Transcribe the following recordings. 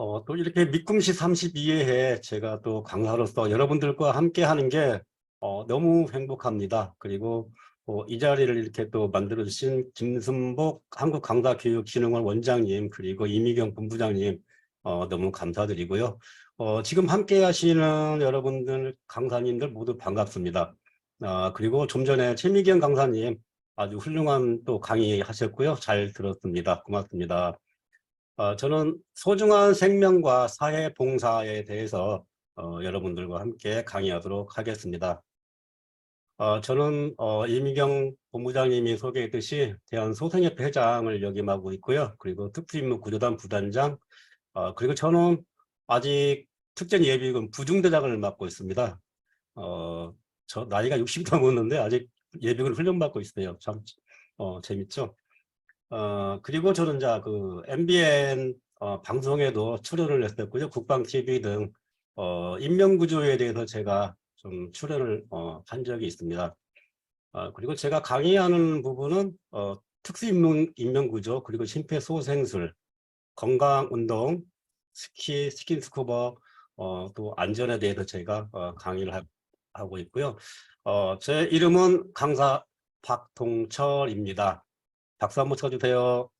어, 또 이렇게 미꿈시 32회에 제가 또 강사로서 여러분들과 함께 하는 게 어, 너무 행복합니다. 그리고 어, 이 자리를 이렇게 또 만들어주신 김순복 한국강사교육진흥원 원장님 그리고 이미경 본부장님 어, 너무 감사드리고요. 어, 지금 함께 하시는 여러분들 강사님들 모두 반갑습니다. 아, 그리고 좀 전에 최미경 강사님 아주 훌륭한 또 강의 하셨고요. 잘 들었습니다. 고맙습니다. 어, 저는 소중한 생명과 사회 봉사에 대해서 어, 여러분들과 함께 강의하도록 하겠습니다. 어, 저는 어, 이미경 본부장님이 소개했듯이 대한소생협회 회장을 역임하고 있고요. 그리고 특수임무 구조단 부단장, 어, 그리고 저는 아직 특전 예비군 부중대장을 맡고 있습니다. 어, 저 나이가 60 넘었는데 아직 예비군 훈련받고 있어요. 참 어, 재밌죠. 어, 그리고 저는 이제 그 MBN 어, 방송에도 출연을 했었고요. 국방TV 등 어, 인명구조에 대해서 제가 좀 출연을 어, 한 적이 있습니다. 어, 그리고 제가 강의하는 부분은 어, 특수인명 인명구조 그리고 심폐소생술, 건강운동, 스키, 스킨스쿠버, 어, 또 안전에 대해서 제가 어, 강의를 하, 하고 있고요. 어, 제 이름은 강사 박동철입니다. 박수 한번 쳐주세요.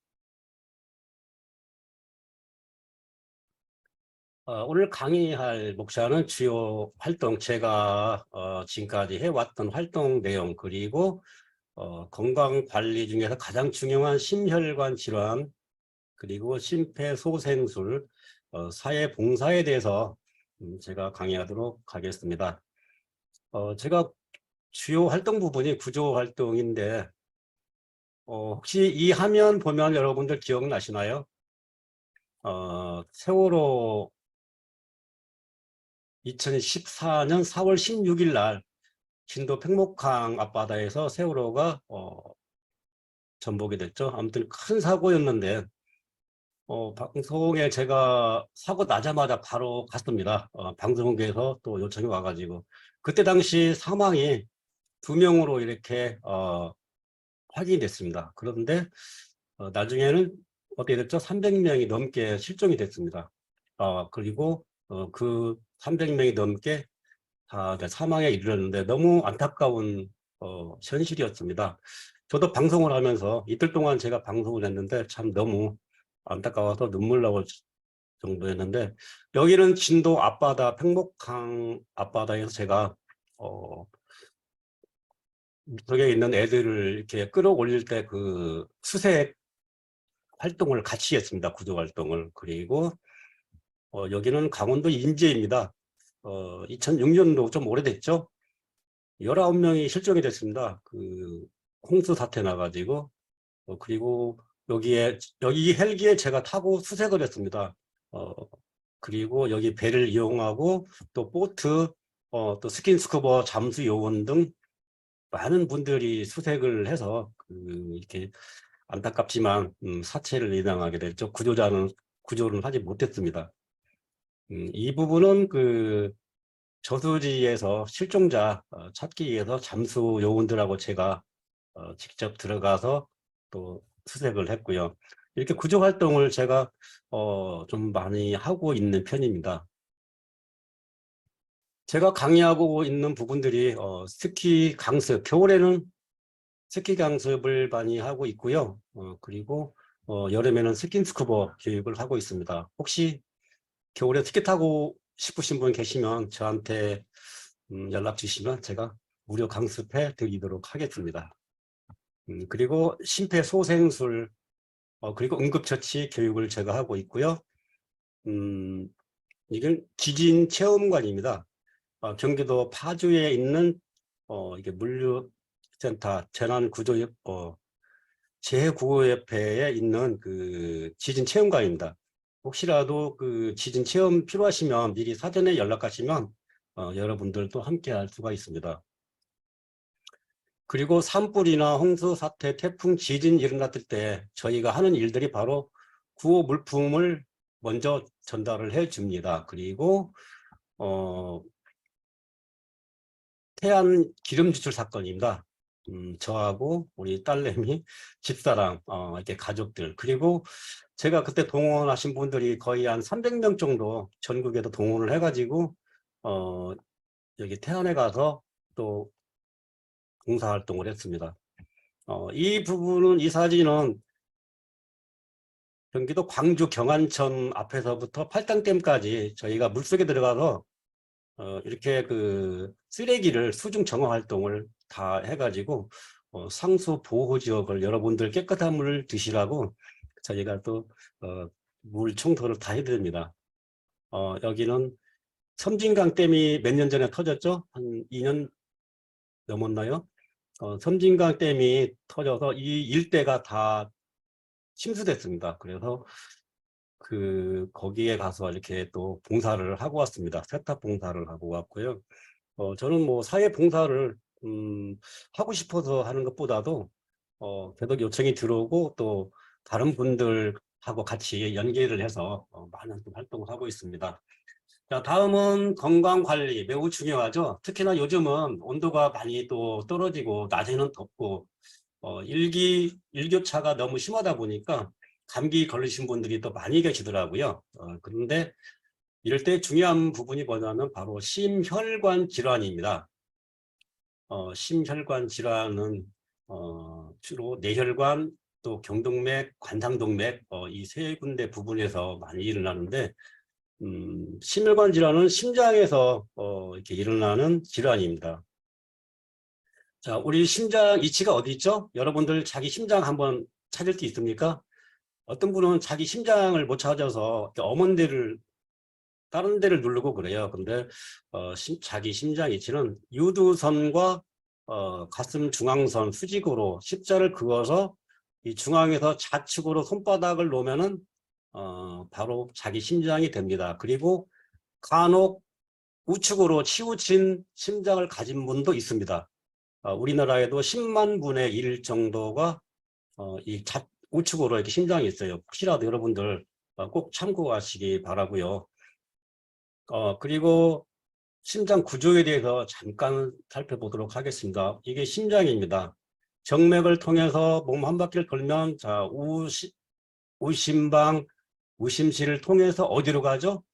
어, 오늘 강의할 목차는 주요 활동, 제가 어, 지금까지 해왔던 활동 내용 그리고 어, 건강관리 중에서 가장 중요한 심혈관 질환 그리고 심폐소생술, 어, 사회봉사에 대해서 음, 제가 강의하도록 하겠습니다. 어, 제가 주요 활동 부분이 구조 활동인데 어, 혹시 이 화면 보면 여러분들 기억나시나요? 어, 세월호 2014년 4월 16일 날 진도 팽목항 앞바다에서 세월호가 어, 전복이 됐죠. 아무튼 큰 사고였는데 어, 방송에 제가 사고 나자마자 바로 갔습니다. 어, 방송국에서 또 요청이 와가지고 그때 당시 사망이 두 명으로 이렇게 어, 확인이 됐습니다. 그런데 어, 나중에는 어떻게 됐죠? 300명이 넘게 실종이 됐습니다. 어, 그리고 어, 그 300명이 넘게 다 사망에 이르렀는데 너무 안타까운 어, 현실이었습니다. 저도 방송을 하면서 이틀 동안 제가 방송을 했는데 참 너무 안타까워서 눈물 나올 정도였는데 여기는 진도 앞바다 팽목항 앞바다에서 제가 어, 저에 있는 애들을 이렇게 끌어올릴 때 그 수색 활동을 같이 했습니다. 구조 활동을. 그리고 어, 여기는 강원도 인제입니다. 어, 2006년도 좀 오래됐죠. 19명이 실종이 됐습니다. 그 홍수 사태 나가지고 어, 그리고 여기에 여기 헬기에 제가 타고 수색을 했습니다. 어, 그리고 여기 배를 이용하고 또 보트, 어, 또 스킨스쿠버 잠수 요원 등 많은 분들이 수색을 해서 그 이렇게 안타깝지만 음, 사체를 인양하게 됐죠. 구조자는 구조를 하지 못했습니다. 음, 이 부분은 그 저수지에서 실종자 어, 찾기 위해서 잠수 요원들하고 제가 어, 직접 들어가서 또 수색을 했고요. 이렇게 구조 활동을 제가 어, 좀 많이 하고 있는 편입니다. 제가 강의하고 있는 부분들이 어, 스키 강습, 겨울에는 스키 강습을 많이 하고 있고요. 어, 그리고 어, 여름에는 스킨스쿠버 교육을 하고 있습니다. 혹시 겨울에 스키 타고 싶으신 분 계시면 저한테 음, 연락 주시면 제가 무료 강습해 드리도록 하겠습니다. 음, 그리고 심폐소생술 어, 그리고 응급처치 교육을 제가 하고 있고요. 음, 이건 지진 체험관입니다. 어, 경기도 파주에 있는 어, 이게 물류센터 재난구조 어, 재구호협회에 있는 그 지진 체험관입니다. 혹시라도 그 지진 체험 필요하시면 미리 사전에 연락하시면 어, 여러분들도 함께 할 수가 있습니다. 그리고 산불이나 홍수 사태, 태풍, 지진 일어났을 때 저희가 하는 일들이 바로 구호 물품을 먼저 전달을 해 줍니다. 그리고 어, 태안 기름 지출 사건입니다. 음, 저하고 우리 딸내미, 집사람, 어, 이렇게 가족들 그리고 제가 그때 동원하신 분들이 거의 한 300명 정도 전국에도 동원을 해가지고 어, 여기 태안에 가서 또 봉사활동을 했습니다. 어, 이 부분은 이 사진은 경기도 광주 경안천 앞에서부터 팔당댐까지 저희가 물속에 들어가서 어, 이렇게 그 쓰레기를 수중 정화 활동을 다 해가지고 어, 상수 보호 지역을 여러분들 깨끗한 물을 드시라고 저희가 또 어, 물 청소를 다 해드립니다. 어, 여기는 섬진강 댐이 몇 년 전에 터졌죠? 한 2년 넘었나요? 어, 섬진강 댐이 터져서 이 일대가 다 침수됐습니다. 그래서 그 거기에 가서 이렇게 또 봉사를 하고 왔습니다. 세탁 봉사를 하고 왔고요. 어, 저는 뭐 사회 봉사를 음, 하고 싶어서 하는 것보다도 어, 계속 요청이 들어오고 또 다른 분들하고 같이 연계를 해서 어, 많은 활동을 하고 있습니다. 자, 다음은 건강 관리 매우 중요하죠. 특히나 요즘은 온도가 많이 또 떨어지고 낮에는 덥고 어, 일기 일교차가 너무 심하다 보니까 감기 걸리신 분들이 또 많이 계시더라고요. 어, 그런데 이럴 때 중요한 부분이 뭐냐면 바로 심혈관 질환입니다. 어, 심혈관 질환은 어, 주로 뇌혈관 또 경동맥, 관상동맥 어, 이 세 군데 부분에서 많이 일어나는데 음, 심혈관 질환은 심장에서 어, 이렇게 일어나는 질환입니다. 자, 우리 심장 이치가 어디 있죠? 여러분들 자기 심장 한번 찾을 수 있습니까? 어떤 분은 자기 심장을 못 찾아서 어먼 데를 다른 데를 누르고 그래요. 근데 어, 심, 자기 심장 이치는 유두선과 어, 가슴 중앙선 수직으로 십자를 그어서 이 중앙에서 좌측으로 손바닥을 놓으면은 어, 바로 자기 심장이 됩니다. 그리고 간혹 우측으로 치우친 심장을 가진 분도 있습니다. 어, 우리나라에도 10만 분의 1 정도가 어, 이 좌, 우측으로 이렇게 심장이 있어요. 혹시라도 여러분들 어, 꼭 참고하시기 바라고요. 어, 그리고 심장 구조에 대해서 잠깐 살펴보도록 하겠습니다. 이게 심장입니다. 정맥을 통해서 몸 한 바퀴를 돌면 자 우시, 우심방, 우심실을 통해서 어디로 가죠?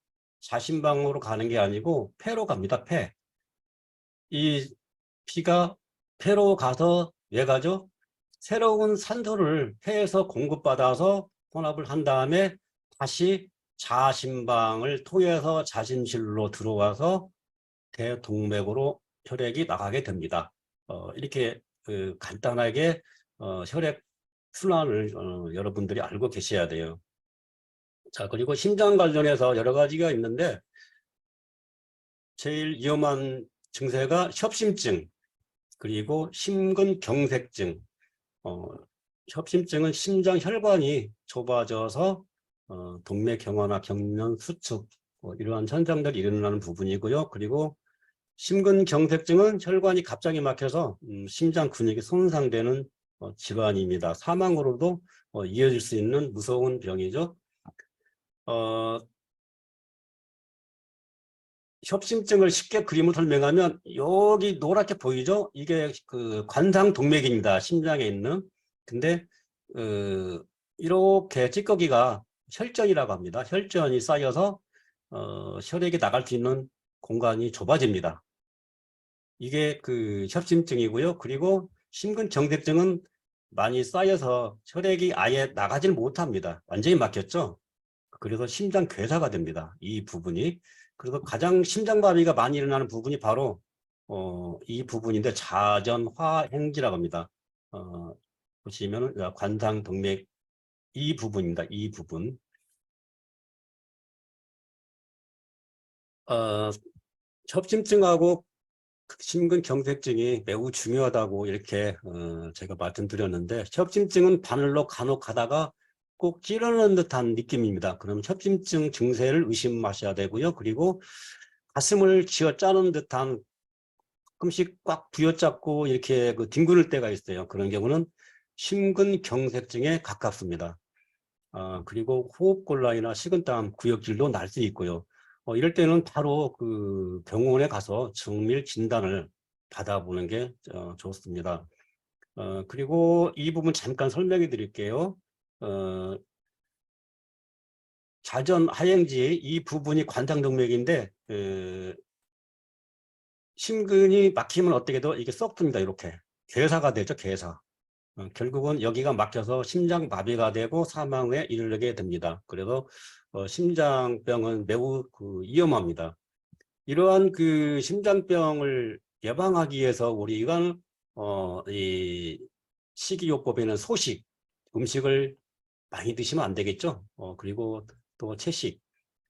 자심방으로 가는 게 아니고 폐로 갑니다. 폐. 이 피가 폐로 가서 왜 가죠? 새로운 산소를 폐에서 공급받아서 혼합을 한 다음에 다시 자심방을 통해서 자심실로 들어와서 대동맥으로 혈액이 나가게 됩니다. 어, 이렇게 그 간단하게 어, 혈액 순환을 어, 여러분들이 알고 계셔야 돼요. 자 그리고 심장 관련해서 여러 가지가 있는데 제일 위험한 증세가 협심증 그리고 심근경색증 어, 협심증은 심장 혈관이 좁아져서 어, 동맥 경화나 경련 수축 어, 이러한 현상들이 일어나는 부분이고요. 그리고 심근경색증은 혈관이 갑자기 막혀서 음, 심장 근육이 손상되는 어, 질환입니다. 사망으로도 어, 이어질 수 있는 무서운 병이죠. 어, 협심증을 쉽게 그림을 설명하면 여기 노랗게 보이죠? 이게 그 관상 동맥입니다. 심장에 있는. 근데 어, 이렇게 찌꺼기가 혈전이라고 합니다. 혈전이 쌓여서 어, 혈액이 나갈 수 있는 공간이 좁아집니다. 이게 그 협심증이고요. 그리고 심근경색증은 많이 쌓여서 혈액이 아예 나가질 못합니다. 완전히 막혔죠. 그래서 심장 괴사가 됩니다. 이 부분이. 그래서 가장 심장마비가 많이 일어나는 부분이 바로 어, 이 부분인데 자전화행지라고 합니다. 어, 보시면 관상동맥 이 부분입니다. 이 부분. 어, 협심증하고 심근경색증이 매우 중요하다고 이렇게 어, 제가 말씀드렸는데 협심증은 바늘로 간혹 가다가 꼭 찌르는 듯한 느낌입니다. 그럼 협심증 증세를 의심하셔야 되고요. 그리고 가슴을 쥐어 짜는 듯한 가끔씩 꽉 부여잡고 이렇게 그 뒹구를 때가 있어요. 그런 경우는 심근경색증에 가깝습니다. 아, 그리고 호흡곤란이나 식은땀, 구역질도 날 수 있고요. 어, 이럴 때는 바로 그 병원에 가서 정밀 진단을 받아보는 게 어, 좋습니다. 어, 그리고 이 부분 잠깐 설명해 드릴게요. 어, 자전 하행지 이 부분이 관장동맥인데 그 심근이 막히면 어떻게 돼도 이게 썩 듭니다. 이렇게 괴사가 되죠. 괴사. 어, 결국은 여기가 막혀서 심장 마비가 되고 사망에 이르게 됩니다. 그래서 어, 심장병은 매우 그 위험합니다. 이러한 그 심장병을 예방하기 위해서 우리가 어, 이 식이요법에는 소식, 음식을 많이 드시면 안 되겠죠. 어, 그리고 또 채식,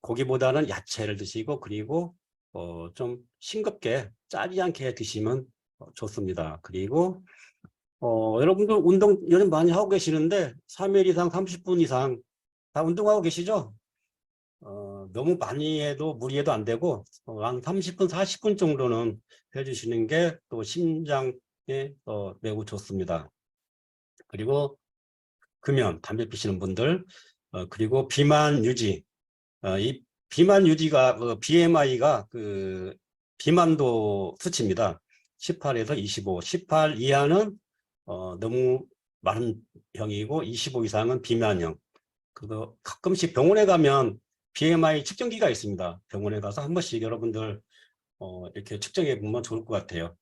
고기보다는 야채를 드시고 그리고 어, 좀 싱겁게 짜지 않게 드시면 어, 좋습니다. 그리고 어, 여러분들 운동 요즘 많이 하고 계시는데 3일 이상 30분 이상 다 운동하고 계시죠? 어, 너무 많이 해도 무리해도 안 되고 어, 한 30분 40분 정도는 해주시는 게 또 심장에 어, 매우 좋습니다. 그리고 금연, 담배 피시는 분들 어, 그리고 비만 유지 어, 이 비만 유지가 그 BMI가 그 비만도 수치입니다. 18에서 25, 18 이하는 어, 너무 많은 형이고 25 이상은 비만형. 그거 가끔씩 병원에 가면 BMI 측정기가 있습니다. 병원에 가서 한 번씩 여러분들 어, 이렇게 측정해 보면 좋을 것 같아요.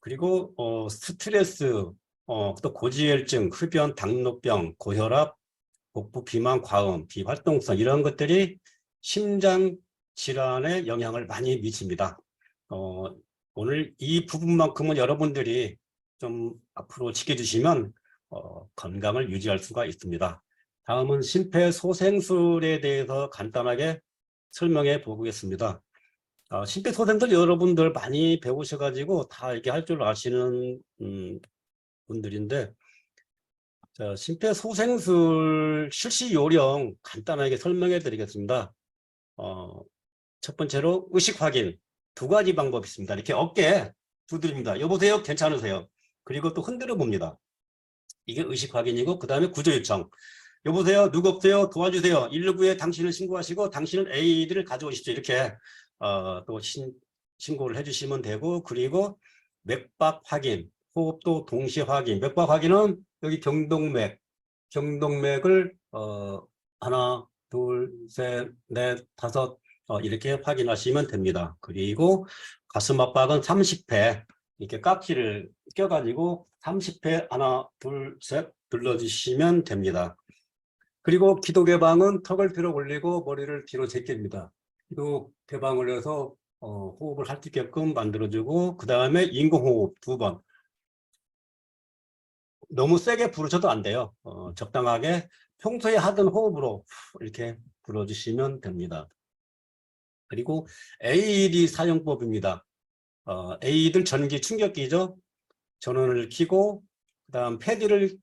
그리고 어, 스트레스, 어, 또 고지혈증, 흡연, 당뇨병, 고혈압, 복부 비만, 과음, 비활동성 이런 것들이 심장 질환에 영향을 많이 미칩니다. 어, 오늘 이 부분만큼은 여러분들이 좀 앞으로 지켜주시면 어, 건강을 유지할 수가 있습니다. 다음은 심폐소생술에 대해서 간단하게 설명해 보겠습니다. 어, 심폐소생술 여러분들 많이 배우셔가지고 다 이렇게 할 줄 아시는 음, 분들인데 자, 심폐소생술 실시 요령 간단하게 설명해 드리겠습니다. 어, 첫 번째로 의식 확인 두 가지 방법이 있습니다. 이렇게 어깨 두드립니다. 여보세요? 괜찮으세요? 그리고 또 흔들어 봅니다. 이게 의식 확인이고 그 다음에 구조 요청. 여보세요? 누구 없어요? 도와주세요. 119에 당신을 신고하시고 당신은 AED를 가져오십시오. 이렇게 어, 또 신, 신고를 해주시면 되고 그리고 맥박 확인, 호흡도 동시에 확인. 맥박 확인은 여기 경동맥, 경동맥을 어, 하나, 둘, 셋, 넷, 다섯 어, 이렇게 확인하시면 됩니다. 그리고 가슴 압박은 30회 이렇게 깍지를 껴가지고 30회 하나, 둘, 셋 눌러주시면 됩니다. 그리고 기도 개방은 턱을 뒤로 올리고 머리를 뒤로 제낍니다. 기도 개방을 해서 어, 호흡을 할 수 있게끔 만들어주고 그 다음에 인공호흡 두 번. 너무 세게 부르셔도 안 돼요. 어, 적당하게 평소에 하던 호흡으로 이렇게 불어주시면 됩니다. 그리고 AED 사용법입니다. 어, AED를 전기 충격기죠. 전원을 켜고 그다음 패드를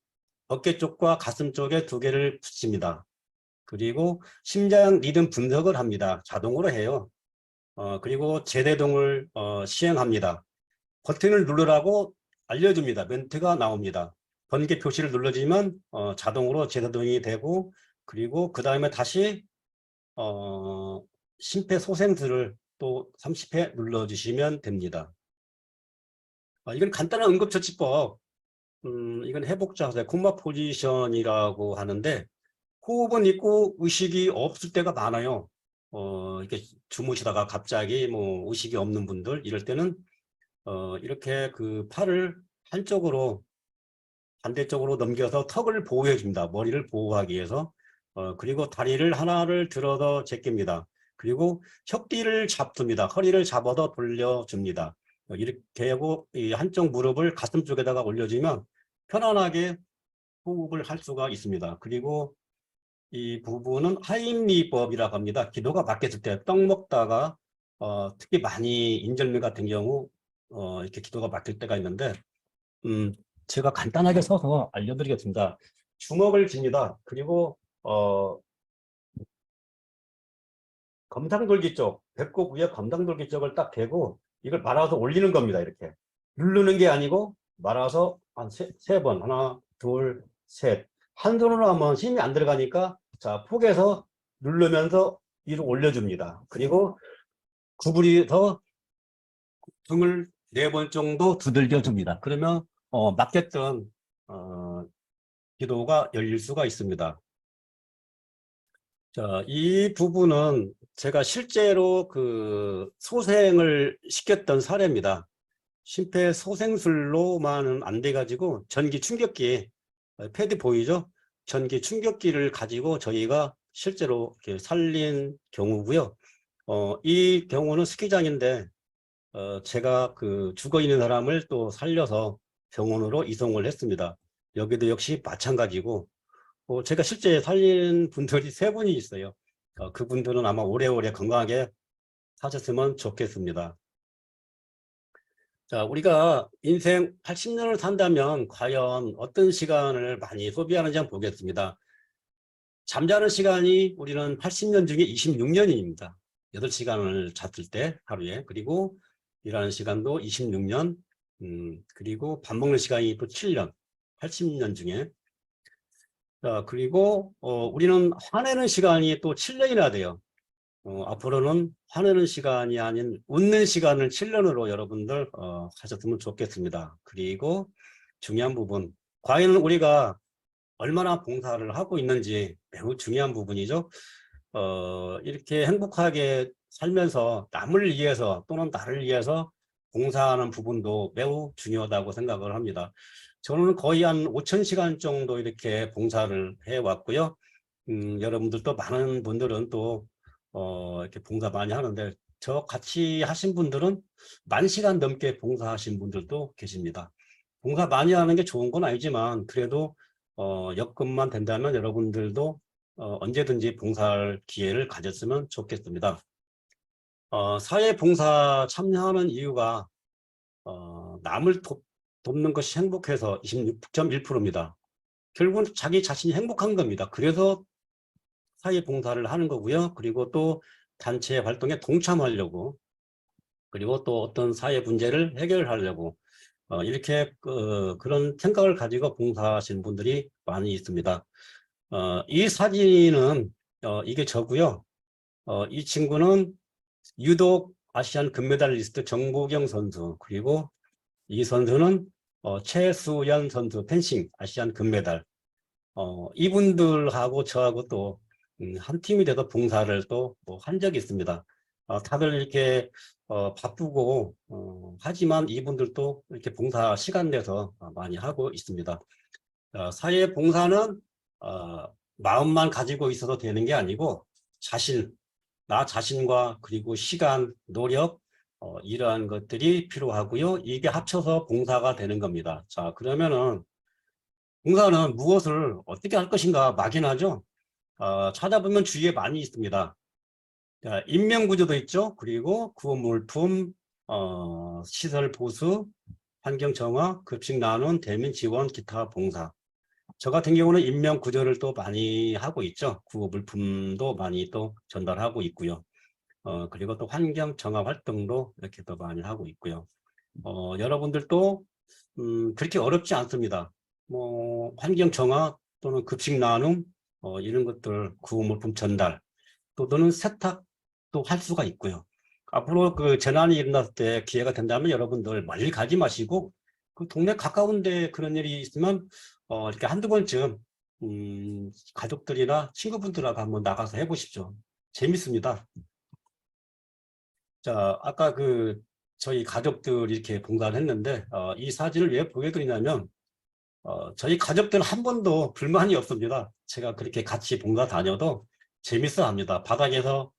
어깨 쪽과 가슴 쪽에 두 개를 붙입니다. 그리고 심장 리듬 분석을 합니다. 자동으로 해요. 어, 그리고 재대동을 어, 시행합니다. 버튼을 누르라고 알려줍니다. 멘트가 나옵니다. 번개 표시를 눌러주면 어, 자동으로 재대동이 되고 그리고 그 다음에 다시 어, 심폐소생술을 또 30회 눌러주시면 됩니다. 아, 이건 간단한 응급처치법. 음, 이건 회복자세, 콤마 포지션이라고 하는데 호흡은 있고 의식이 없을 때가 많아요. 어, 이렇게 주무시다가 갑자기 뭐 의식이 없는 분들 이럴 때는 어, 이렇게 그 팔을 한쪽으로 반대쪽으로 넘겨서 턱을 보호해 줍니다. 머리를 보호하기 위해서. 어, 그리고 다리를 하나를 들어서 제낍니다. 그리고 협뒤를 잡습니다. 허리를 잡아서 돌려줍니다. 어, 이렇게 하고 이 한쪽 무릎을 가슴 쪽에다가 올려주면 편안하게 호흡을 할 수가 있습니다. 그리고 이 부분은 하임리법이라고 합니다. 기도가 막혔을 때 떡 먹다가 어, 특히 많이 인절미 같은 경우 어, 이렇게 기도가 막힐 때가 있는데 음, 제가 간단하게 서서 알려드리겠습니다. 주먹을 집니다. 그리고 어, 검상돌기 쪽, 배꼽 위에 검상돌기 쪽을 딱 대고 이걸 말아서 올리는 겁니다. 이렇게. 누르는 게 아니고 말아서 한 세 번, 하나, 둘, 셋. 한 손으로 하면 힘이 안 들어가니까 자, 폭에서 누르면서 위로 올려줍니다. 그리고 구부리서 등을 네 번 정도 두들겨 줍니다. 그러면 어, 맡겼던 어, 기도가 열릴 수가 있습니다. 자, 이 부분은 제가 실제로 그 소생을 시켰던 사례입니다. 심폐소생술로만은 안 돼가지고 전기 충격기, 어, 패드 보이죠? 전기 충격기를 가지고 저희가 실제로 살린 경우고요. 어, 이 경우는 스키장인데 어, 제가 그 죽어 있는 사람을 또 살려서 병원으로 이송을 했습니다. 여기도 역시 마찬가지고 어, 제가 실제 살린 분들이 세 분이 있어요. 어, 그분들은 아마 오래오래 건강하게 사셨으면 좋겠습니다. 자, 우리가 인생 80년을 산다면 과연 어떤 시간을 많이 소비하는지 한번 보겠습니다. 잠자는 시간이 우리는 80년 중에 26년입니다. 8시간을 잤을 때 하루에 그리고 일하는 시간도 26년 음, 그리고 밥 먹는 시간이 또 7년 80년 중에 자, 그리고 어, 우리는 화내는 시간이 또 7년이나 돼요. 어, 앞으로는 화내는 시간이 아닌 웃는 시간을 7년으로 여러분들 어, 하셨으면 좋겠습니다. 그리고 중요한 부분, 과연 우리가 얼마나 봉사를 하고 있는지 매우 중요한 부분이죠. 어, 이렇게 행복하게 살면서 남을 위해서 또는 나를 위해서 봉사하는 부분도 매우 중요하다고 생각을 합니다. 저는 거의 한 5천 시간 정도 이렇게 봉사를 해왔고요. 음, 여러분들도 많은 분들은 또 어, 이렇게 봉사 많이 하는데 저 같이 하신 분들은 만 시간 넘게 봉사하신 분들도 계십니다. 봉사 많이 하는 게 좋은 건 아니지만 그래도 어, 여건만 된다면 여러분들도 어, 언제든지 봉사할 기회를 가졌으면 좋겠습니다. 어, 사회봉사 참여하는 이유가 어, 남을 돕, 돕는 것이 행복해서 26.1%입니다. 결국은 자기 자신이 행복한 겁니다. 그래서 사회봉사를 하는 거고요. 그리고 또 단체 활동에 동참하려고 그리고 또 어떤 사회 문제를 해결하려고 어, 이렇게 어, 그런 생각을 가지고 봉사하시는 분들이 많이 있습니다. 어, 이 사진은 어, 이게 저고요. 어, 이 친구는 유독 아시안 금메달리스트 정보경 선수 그리고 이 선수는 어, 최수연 선수 펜싱 아시안 금메달 어, 이분들하고 저하고 또 음, 한 팀이 돼서 봉사를 또뭐한 적이 있습니다. 어, 다들 이렇게 어, 바쁘고 어, 하지만 이분들도 이렇게 봉사 시간 내서 어, 많이 하고 있습니다. 어, 사회 봉사는 어, 마음만 가지고 있어도 되는 게 아니고 자신, 나 자신과 그리고 시간, 노력 어, 이러한 것들이 필요하고요. 이게 합쳐서 봉사가 되는 겁니다. 자 그러면은 봉사는 무엇을 어떻게 할 것인가 막연하죠. 어, 찾아보면 주위에 많이 있습니다. 자, 인명구조도 있죠. 그리고 구호물품, 어, 시설 보수, 환경 정화, 급식 나눔, 대민 지원, 기타 봉사. 저 같은 경우는 인명 구조를 또 많이 하고 있죠. 구호 물품도 많이 또 전달하고 있고요. 어, 그리고 또 환경 정화 활동도 이렇게 또 많이 하고 있고요. 어, 여러분들도 음, 그렇게 어렵지 않습니다. 뭐 환경 정화 또는 급식 나눔 어, 이런 것들 구호 물품 전달 또는 세탁도 할 수가 있고요. 앞으로 그 재난이 일어났을 때 기회가 된다면 여러분들 멀리 가지 마시고 그 동네 가까운데 그런 일이 있으면 어, 이렇게 한두 번쯤 음, 가족들이나 친구분들하고 한번 나가서 해보십시오. 재밌습니다. 자, 아까 그 저희 가족들 이렇게 봉사를 했는데 어, 이 사진을 왜 보여드리냐면 어, 저희 가족들은 한 번도 불만이 없습니다. 제가 그렇게 같이 봉사 다녀도 재밌어 합니다. 바닥에서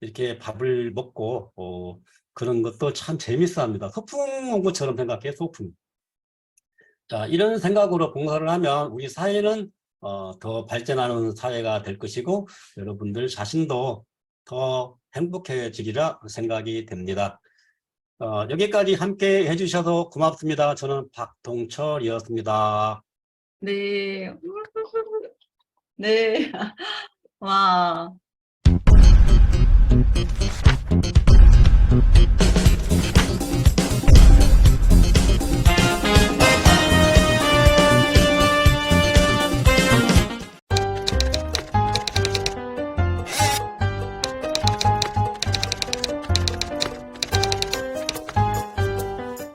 이렇게 밥을 먹고 어, 그런 것도 참 재밌어 합니다. 소풍 온 것처럼 생각해 소풍. 자, 이런 생각으로 봉사를 하면 우리 사회는 어, 더 발전하는 사회가 될 것이고 여러분들 자신도 더 행복해지리라 생각이 됩니다. 어, 여기까지 함께 해주셔서 고맙습니다. 저는 박동철이었습니다. 네. 네. 와.